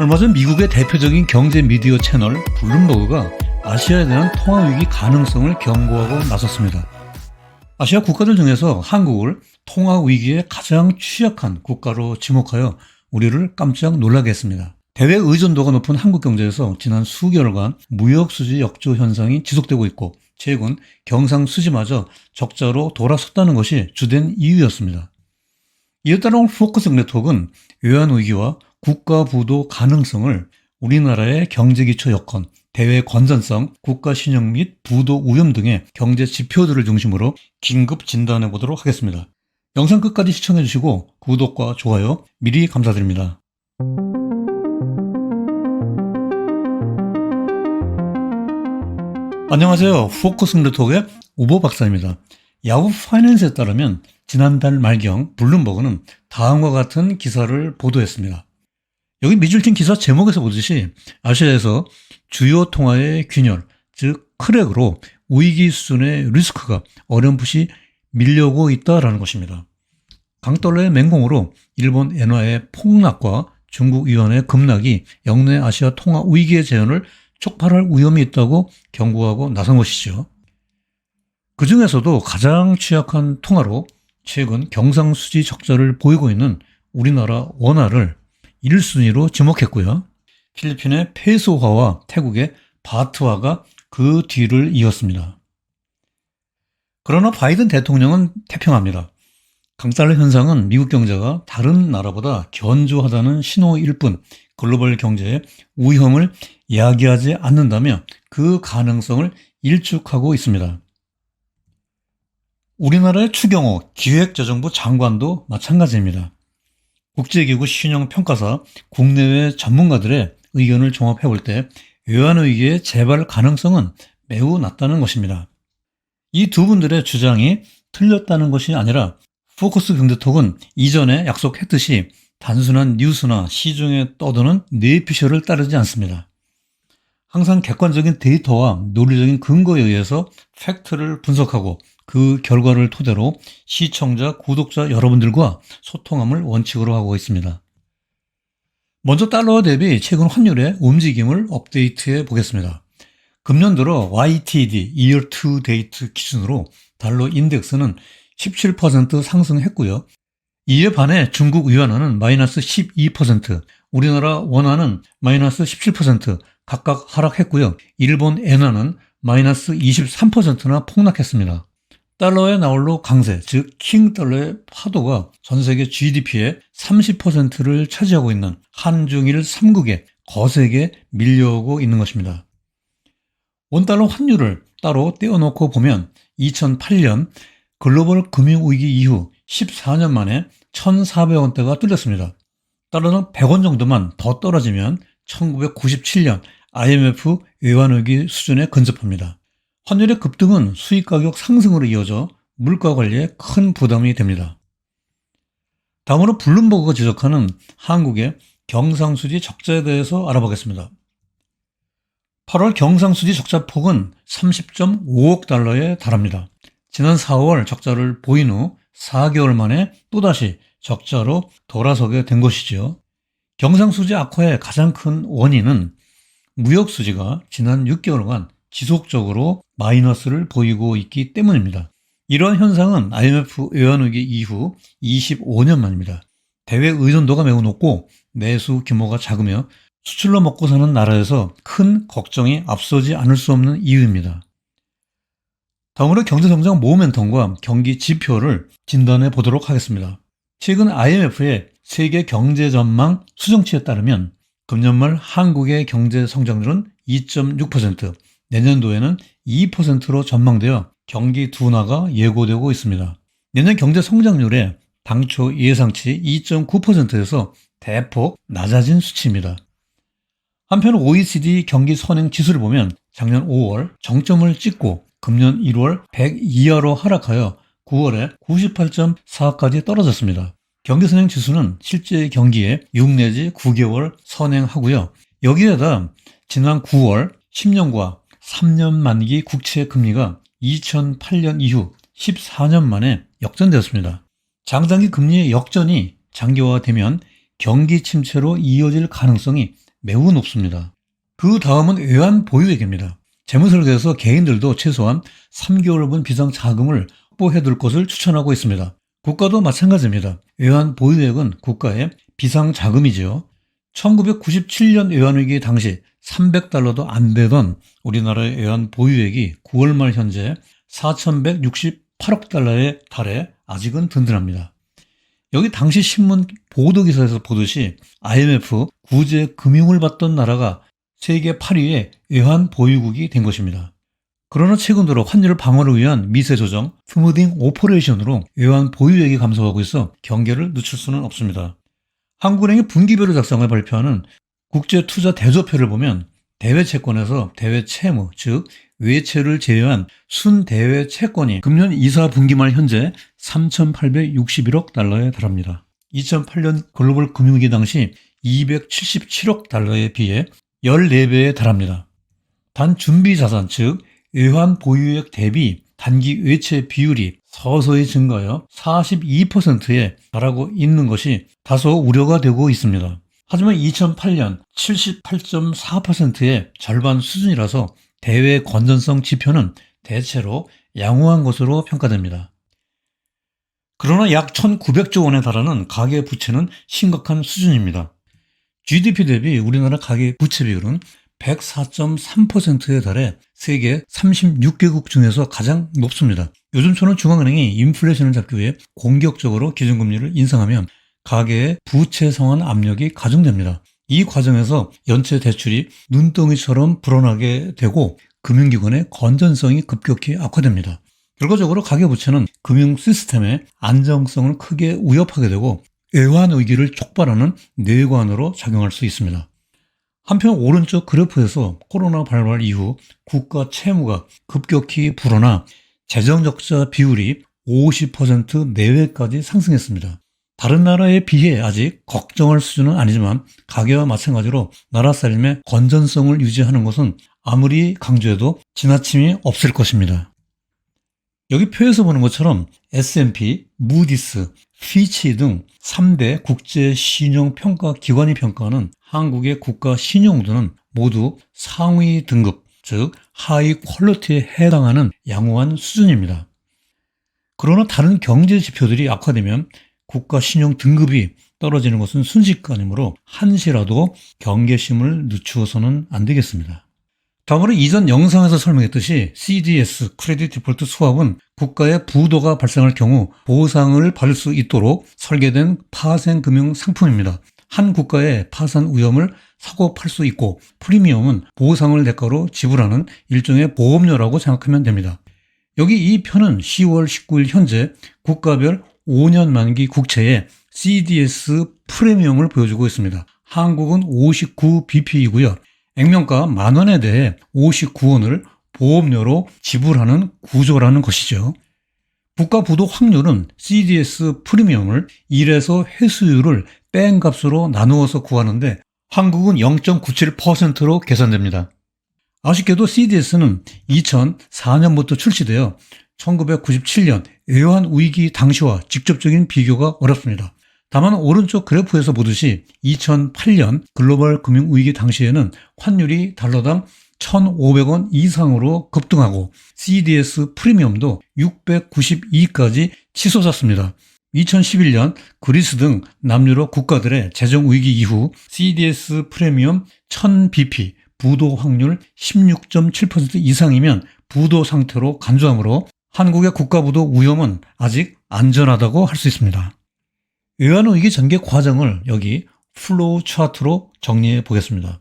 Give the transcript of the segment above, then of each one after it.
얼마 전 미국의 대표적인 경제 미디어 채널 블룸버그가 아시아에 대한 통화 위기 가능성을 경고하고 나섰습니다. 아시아 국가들 중에서 한국을 통화 위기에 가장 취약한 국가로 지목하여 우리를 깜짝 놀라게 했습니다. 대외 의존도가 높은 한국 경제에서 지난 수개월간 무역 수지 역조 현상이 지속되고 있고 최근 경상 수지마저 적자로 돌아섰다는 것이 주된 이유였습니다. 이에 따라 포커스 네트워크는 외환 위기와 국가 부도 가능성을 우리나라의 경제 기초 여건, 대외 건전성, 국가 신용 및 부도 위험 등의 경제 지표들을 중심으로 긴급 진단해 보도록 하겠습니다. 영상 끝까지 시청해 주시고 구독과 좋아요 미리 감사드립니다. 안녕하세요. 포커스 네트워크의 우보 박사입니다. 야후 파이낸스에 따르면 지난달 말경 블룸버그는 다음과 같은 기사를 보도했습니다. 여기 미줄킨 기사 제목에서 보듯이 아시아에서 주요 통화의 균열, 즉 크랙으로 위기 수준의 리스크가 어렴풋이 밀려오고 있다라는 것입니다. 강달러의 맹공으로 일본 엔화의 폭락과 중국 위안의 급락이 영내 아시아 통화 위기의 재현을 촉발할 위험이 있다고 경고하고 나선 것이죠. 그 중에서도 가장 취약한 통화로 최근 경상수지 적자를 보이고 있는 우리나라 원화를 1순위로 지목했고요. 필리핀의 페소화와 태국의 바트화가 그 뒤를 이었습니다. 그러나 바이든 대통령은 태평합니다. 강달러 현상은 미국 경제가 다른 나라보다 견조하다는 신호일 뿐 글로벌 경제의 위험을 이야기하지 않는다며 그 가능성을 일축하고 있습니다. 우리나라의 추경호 기획재정부 장관도 마찬가지입니다. 국제기구 신용평가사 국내외 전문가들의 의견을 종합해 볼 때 외환위기의 재발 가능성은 매우 낮다는 것입니다. 이 두 분들의 주장이 틀렸다는 것이 아니라 포커스 경제톡은 이전에 약속했듯이 단순한 뉴스나 시중에 떠도는 뇌피셜을 따르지 않습니다. 항상 객관적인 데이터와 논리적인 근거에 의해서 팩트를 분석하고 그 결과를 토대로 시청자, 구독자 여러분들과 소통함을 원칙으로 하고 있습니다. 먼저 달러 대비 최근 환율의 움직임을 업데이트해 보겠습니다. 금년 들어 YTD, Year to Date 기준으로 달러 인덱스는 17% 상승했고요. 이에 반해 중국 위안화는 마이너스 12%, 우리나라 원화는 마이너스 17% 각각 하락했고요. 일본 엔화는 마이너스 23%나 폭락했습니다. 달러의 나홀로 강세, 즉 킹 달러의 파도가 전 세계 GDP의 30%를 차지하고 있는 한중일 3국에 거세게 밀려오고 있는 것입니다. 원달러 환율을 따로 떼어놓고 보면 2008년 글로벌 금융위기 이후 14년 만에 1,400원대가 뚫렸습니다. 달러는 100원 정도만 더 떨어지면 1997년 IMF 외환위기 수준에 근접합니다. 환율의 급등은 수익 가격 상승으로 이어져 물가 관리에 큰 부담이 됩니다. 다음으로 블룸버그가 지적하는 한국의 경상수지 적자에 대해서 알아보겠습니다. 8월 경상수지 적자 폭은 30.5억 달러에 달합니다. 지난 4월 적자를 보인 후 4개월 만에 또다시 적자로 돌아서게 된 것이죠. 경상수지 악화의 가장 큰 원인은 무역수지가 지난 6개월간 지속적으로 마이너스를 보이고 있기 때문입니다. 이러한 현상은 IMF 외환위기 이후 25년 만입니다. 대외 의존도가 매우 높고 내수 규모가 작으며 수출로 먹고 사는 나라에서 큰 걱정이 앞서지 않을 수 없는 이유입니다. 다음으로 경제성장 모멘텀과 경기 지표를 진단해 보도록 하겠습니다. 최근 IMF의 세계 경제 전망 수정치에 따르면 금년 말 한국의 경제 성장률은 2.6%, 내년도에는 2%로 전망되어 경기 둔화가 예고되고 있습니다. 내년 경제 성장률의 당초 예상치 2.9%에서 대폭 낮아진 수치입니다. 한편 OECD 경기 선행 지수를 보면 작년 5월 정점을 찍고 금년 1월 100 이하로 하락하여 9월에 98.4까지 떨어졌습니다. 경기 선행 지수는 실제 경기에 6 내지 9개월 선행하고요. 여기에다 지난 9월 10년과 3년 만기 국채 금리가 2008년 이후 14년 만에 역전되었습니다. 장단기 금리의 역전이 장기화되면 경기 침체로 이어질 가능성이 매우 높습니다. 그 다음은 외환 보유액입니다. 재무설계에서 개인들도 최소한 3개월분 비상 자금을 확보해 둘 것을 추천하고 있습니다. 국가도 마찬가지입니다. 외환 보유액은 국가의 비상 자금이지요. 1997년 외환위기 당시 300달러도 안 되던 우리나라의 외환 보유액이 9월 말 현재 4,168억 달러에 달해 아직은 든든합니다. 여기 당시 신문 보도 기사에서 보듯이 IMF 구제 금융을 받던 나라가 세계 8위의 외환 보유국이 된 것입니다. 그러나 최근 들어 환율 방어를 위한 미세 조정, 스무딩 오퍼레이션으로 외환 보유액이 감소하고 있어 경계를 늦출 수는 없습니다. 한국은행이 분기별로 작성을 발표하는 국제 투자 대조표를 보면 대외 채권에서 대외 채무, 즉 외채를 제외한 순대외 채권이 금년 2사 분기 말 현재 3,861억 달러에 달합니다. 2008년 글로벌 금융위기 당시 277억 달러에 비해 14배에 달합니다. 단 준비 자산, 즉 외환 보유액 대비 단기 외채 비율이 서서히 증가하여 42%에 달하고 있는 것이 다소 우려가 되고 있습니다. 하지만 2008년 78.4%의 절반 수준이라서 대외 건전성 지표는 대체로 양호한 것으로 평가됩니다. 그러나 약 1,900조 원에 달하는 가계 부채는 심각한 수준입니다. GDP 대비 우리나라 가계 부채 비율은 104.3%에 달해 세계 36개국 중에서 가장 높습니다. 요즘처럼 중앙은행이 인플레이션을 잡기 위해 공격적으로 기준금리를 인상하면 가계의 부채 상환 압력이 가중됩니다. 이 과정에서 연체 대출이 눈덩이처럼 불어나게 되고 금융기관의 건전성이 급격히 악화됩니다. 결과적으로 가계부채는 금융 시스템의 안정성을 크게 위협하게 되고 외환 위기를 촉발하는 뇌관으로 작용할 수 있습니다. 한편 오른쪽 그래프에서 코로나 발발 이후 국가 채무가 급격히 불어나 재정적자 비율이 50% 내외까지 상승했습니다. 다른 나라에 비해 아직 걱정할 수준은 아니지만 가계와 마찬가지로 나라 살림의 건전성을 유지하는 것은 아무리 강조해도 지나침이 없을 것입니다. 여기 표에서 보는 것처럼 S&P, 무디스, 피치 등 3대 국제 신용 평가 기관이 평가하는 한국의 국가 신용도는 모두 상위 등급, 즉 하위 퀄리티에 해당하는 양호한 수준입니다. 그러나 다른 경제 지표들이 악화되면 국가 신용 등급이 떨어지는 것은 순식간이므로 한시라도 경계심을 늦추어서는 안 되겠습니다. 다음으로 이전 영상에서 설명했듯이 CDS 크레딧 디폴트 수합은 국가의 부도가 발생할 경우 보상을 받을 수 있도록 설계된 파생금융 상품입니다. 한 국가의 파산 위험을 사고 팔 수 있고 프리미엄은 보상을 대가로 지불하는 일종의 보험료라고 생각하면 됩니다. 여기 이 편은 10월 19일 현재 국가별 5년 만기 국채의 CDS 프리미엄을 보여주고 있습니다. 한국은 59bp이고요. 액면가 만 원에 대해 59원을 보험료로 지불하는 구조라는 것이죠. 국가 부도 확률은 CDS 프리미엄을 1에서 회수율을 뺀 값으로 나누어서 구하는데 한국은 0.97%로 계산됩니다. 아쉽게도 CDS는 2004년부터 출시되어 1997년 외환 위기 당시와 직접적인 비교가 어렵습니다. 다만 오른쪽 그래프에서 보듯이 2008년 글로벌 금융 위기 당시에는 환율이 달러당 1,500원 이상으로 급등하고 CDS 프리미엄도 692까지 치솟았습니다. 2011년 그리스 등 남유럽 국가들의 재정 위기 이후 CDS 프리미엄 1000bp 부도 확률 16.7% 이상이면 부도 상태로 간주하므로 한국의 국가부도 위험은 아직 안전하다고 할 수 있습니다. 외환위기 전개 과정을 여기 플로우 차트로 정리해 보겠습니다.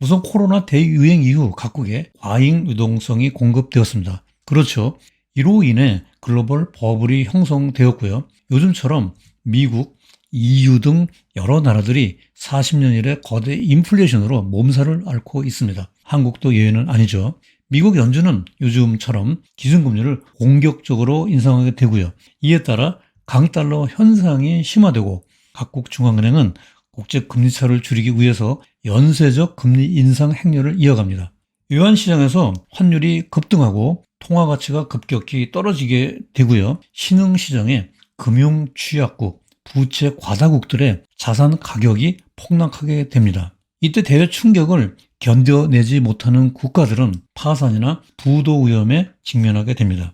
우선 코로나 대유행 이후 각국에 과잉 유동성이 공급되었습니다. 그렇죠. 이로 인해 글로벌 버블이 형성되었고요. 요즘처럼 미국, EU 등 여러 나라들이 40년 이래 거대 인플레이션으로 몸살을 앓고 있습니다. 한국도 예외는 아니죠. 미국 연준은 요즘처럼 기준금리를 공격적으로 인상하게 되고요. 이에 따라 강달러 현상이 심화되고 각국 중앙은행은 국제 금리 차를 줄이기 위해서 연쇄적 금리 인상 행렬을 이어갑니다. 외환 시장에서 환율이 급등하고 통화 가치가 급격히 떨어지게 되고요. 신흥 시장에 금융 취약국, 부채 과다국들의 자산 가격이 폭락하게 됩니다. 이때 대외 충격을 견뎌내지 못하는 국가들은 파산이나 부도 위험에 직면하게 됩니다.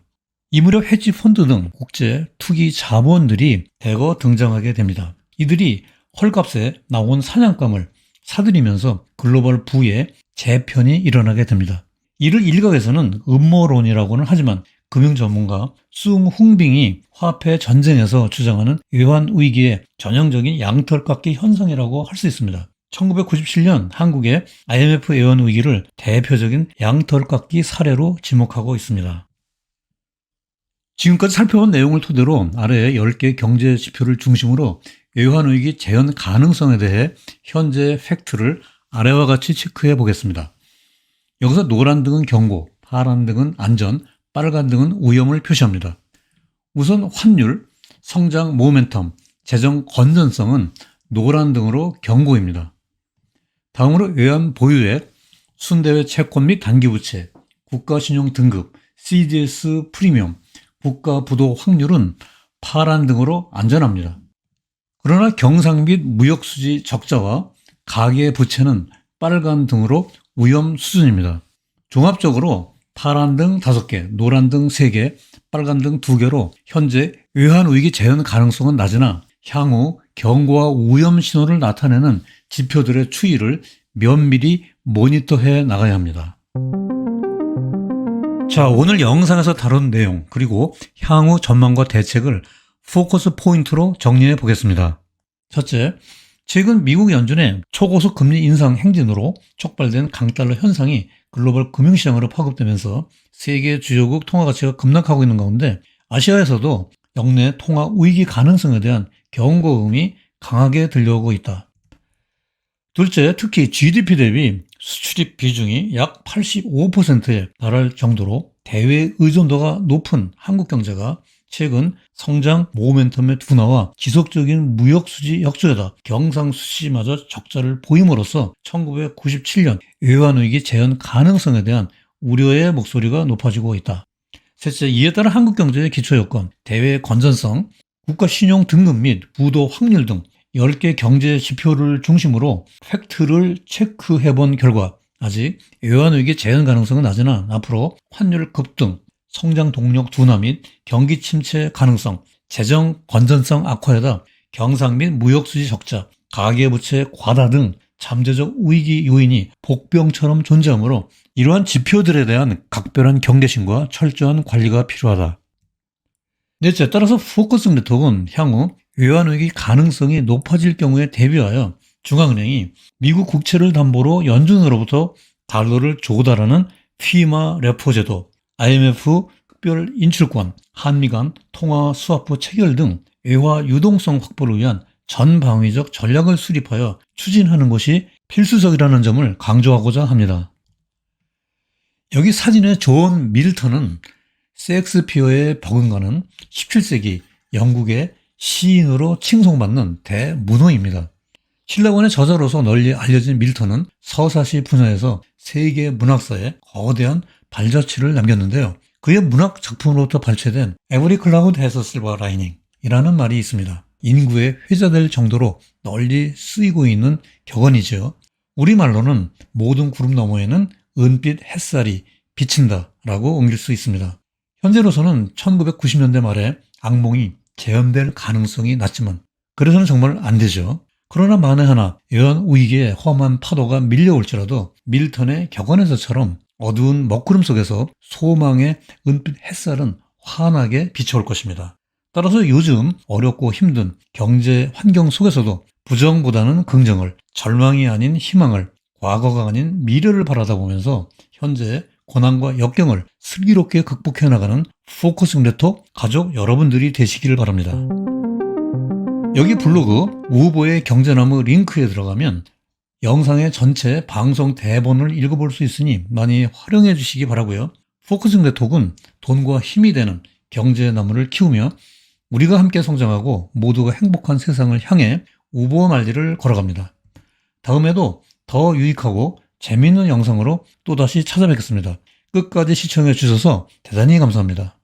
이 무렵 헤지 펀드 등 국제 투기 자본들이 대거 등장하게 됩니다. 이들이 헐값에 나온 사냥감을 사들이면서 글로벌 부의 재편이 일어나게 됩니다. 이를 일각에서는 음모론이라고는 하지만 금융 전문가 숭흥빙이 화폐 전쟁에서 주장하는 외환 위기의 전형적인 양털깎기 현상이라고 할 수 있습니다. 1997년 한국의 IMF 외환 위기를 대표적인 양털깎기 사례로 지목하고 있습니다. 지금까지 살펴본 내용을 토대로 아래 10개 경제 지표를 중심으로 외환위기 재현 가능성에 대해 현재 팩트를 아래와 같이 체크해 보겠습니다. 여기서 노란 등은 경고, 파란 등은 안전, 빨간 등은 위험을 표시합니다. 우선 환율, 성장 모멘텀, 재정 건전성은 노란 등으로 경고입니다. 다음으로 외환 보유액, 순대외 채권 및 단기부채, 국가신용 등급, CDS 프리미엄, 국가 부도 확률은 파란 등으로 안전합니다. 그러나 경상 및 무역수지 적자와 가계 부채는 빨간 등으로 위험 수준입니다. 종합적으로 파란 등 5개, 노란 등 3개, 빨간 등 2개로 현재 외환 위기 재현 가능성은 낮으나 향후 경고와 위험 신호를 나타내는 지표들의 추이를 면밀히 모니터해 나가야 합니다. 자, 오늘 영상에서 다룬 내용, 그리고 향후 전망과 대책을 포커스 포인트로 정리해 보겠습니다. 첫째, 최근 미국 연준의 초고속 금리 인상 행진으로 촉발된 강달러 현상이 글로벌 금융시장으로 파급되면서 세계 주요국 통화 가치가 급락하고 있는 가운데 아시아에서도 역내 통화 위기 가능성에 대한 경고음이 강하게 들려오고 있다. 둘째, 특히 GDP 대비 수출입 비중이 약 85%에 달할 정도로 대외 의존도가 높은 한국 경제가 최근 성장 모멘텀의 둔화와 지속적인 무역 수지 역조에다 경상 수지마저 적자를 보임으로써 1997년 외환위기 재현 가능성에 대한 우려의 목소리가 높아지고 있다. 셋째, 이에 따라 한국 경제의 기초 여건, 대외 건전성, 국가 신용 등급 및 부도 확률 등 10개 경제 지표를 중심으로 팩트를 체크해 본 결과 아직 외환위기 재현 가능성은 낮으나 앞으로 환율 급등, 성장 동력 둔화 및 경기 침체 가능성, 재정 건전성 악화에다 경상 및 무역수지 적자, 가계부채 과다 등 잠재적 위기 요인이 복병처럼 존재하므로 이러한 지표들에 대한 각별한 경계심과 철저한 관리가 필요하다. 넷째, 따라서 포커스 네트워크는 향후 외환위기 가능성이 높아질 경우에 대비하여 중앙은행이 미국 국채를 담보로 연준으로부터 달러를 조달하는 피마 레포 제도, IMF 특별 인출권, 한미 간 통화 수화부 체결 등 외화 유동성 확보를 위한 전방위적 전략을 수립하여 추진하는 것이 필수적이라는 점을 강조하고자 합니다. 여기 사진의 존 밀턴은 섹스피어의 버금가는 17세기 영국의 시인으로 칭송받는 대문호입니다. 신라원의 저자로서 널리 알려진 밀턴은 서사시 분야에서 세계 문학사에 거대한 발자취를 남겼는데요. 그의 문학 작품으로부터 발췌된 Every Cloud Has a Silver Lining 이라는 말이 있습니다. 인구에 회자될 정도로 널리 쓰이고 있는 격언이죠. 우리말로는 모든 구름 너머에는 은빛 햇살이 비친다 라고 옮길 수 있습니다. 현재로서는 1990년대 말에 악몽이 재현될 가능성이 낮지만 그래서는 정말 안 되죠. 그러나 만에 하나 이런 위기에 험한 파도가 밀려올지라도 밀턴의 격언에서처럼 어두운 먹구름 속에서 소망의 은빛 햇살은 환하게 비춰올 것입니다. 따라서 요즘 어렵고 힘든 경제 환경 속에서도 부정보다는 긍정을, 절망이 아닌 희망을, 과거가 아닌 미래를 바라다 보면서 현재 고난과 역경을 슬기롭게 극복해 나가는 포커스 네트워크 가족 여러분들이 되시기를 바랍니다. 여기 블로그 우보의 경제나무 링크에 들어가면 영상의 전체 방송 대본을 읽어볼 수 있으니 많이 활용해 주시기 바라고요. 포커싱 네트워크는 돈과 힘이 되는 경제나무를 키우며 우리가 함께 성장하고 모두가 행복한 세상을 향해 우보와 말리를 걸어갑니다. 다음에도 더 유익하고 재미있는 영상으로 또다시 찾아뵙겠습니다. 끝까지 시청해 주셔서 대단히 감사합니다.